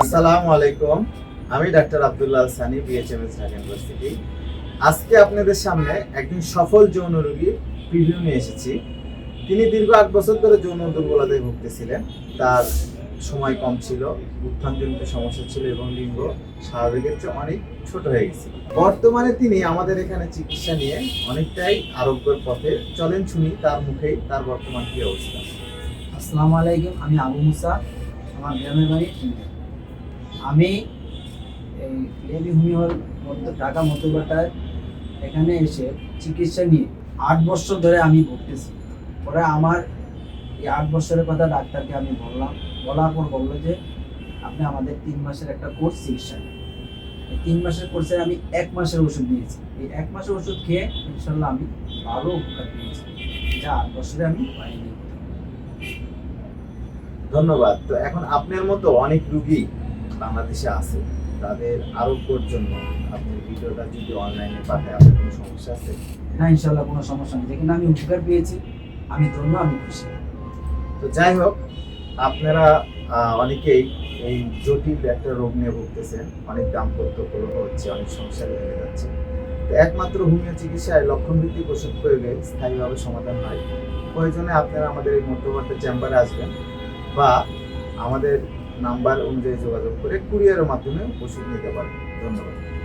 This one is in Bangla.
আসসালামু আলাইকুম। আমি doctor Abdullah Sani BHMS Dhaka university আজকে আপনাদের সামনে একজন সফল যৌন রোগী প্রিভিউ নিয়ে এসেছি। তিনি দীর্ঘ আট বছর ধরে যৌন দুর্বলতায় ভুগতেছিলেন। তার সময় কম ছিল, উত্থানজনিত সমস্যা ছিল এবং লিঙ্গ স্বাভাবিকের চেয়ে অনেক ছোট হয়ে গেছে। বর্তমানে তিনি আমাদের এখানে চিকিৎসা নিয়ে অনেকটাই আরোগ্যের পথে চলেন শুনি তার মুখেই তার বর্তমান কি অবস্থা। আসসালামু আলাইকুম, আমি আবু মুসা, আমার গ্রামের বাড়ি। আমি এই লেবি মধ্য ঢাকা মধ্যবাটায় এখানে এসে চিকিৎসা নিয়ে আট বছর ধরে আমি ভুগতেছি। পরে আমার এই আট বছরের কথা ডাক্তারকে আমি বললাম। বলার পর বলল যে, আপনি আমাদের তিন মাসের একটা কোর্স চিকিৎসা তিন মাসের কোর্সে আমি এক মাসের ওষুধ নিয়েছি। এই এক মাসের ওষুধ খেয়ে ইনশাল্লাহ আমি ভালো উপকার পেয়েছি। যা আট বছরে আমি পাইনি। ধন্যবাদ। তো এখন আপনার মতো অনেক রুগী বাংলাদেশে আছে তাদের আরোগ্যর জন্য আপনি ভিডিওটা যদি অনলাইনে পাঠায় আপনার কোনো সমস্যা আছে? না ইনশাল্লাহ কোনো সমস্যা নেই। যেখানে আমি উপকার পেয়েছি আমি ধন্য আমি খুশি। তো যাই হোক আপনারা অনেকেই এই জটিল একটা রোগ নিয়ে ভুগতেছেন। অনেক দাম্পত্য কলহ হচ্ছে অনেক সমস্যা লেগে যাচ্ছে। তো একমাত্র হোমিও চিকিৎসায় লক্ষণ ভিত্তিক ওষুধ প্রয়োগে স্থায়ীভাবে সমাধান হয়। প্রয়োজনে আপনারা আমাদের এই মধ্যবর্তী চেম্বারে আসবেন বা আমাদের নাম্বার অনুযায়ী যোগাযোগ করে কুরিয়ারের মাধ্যমে ওষুধ নিতে পারবেন। ধন্যবাদ।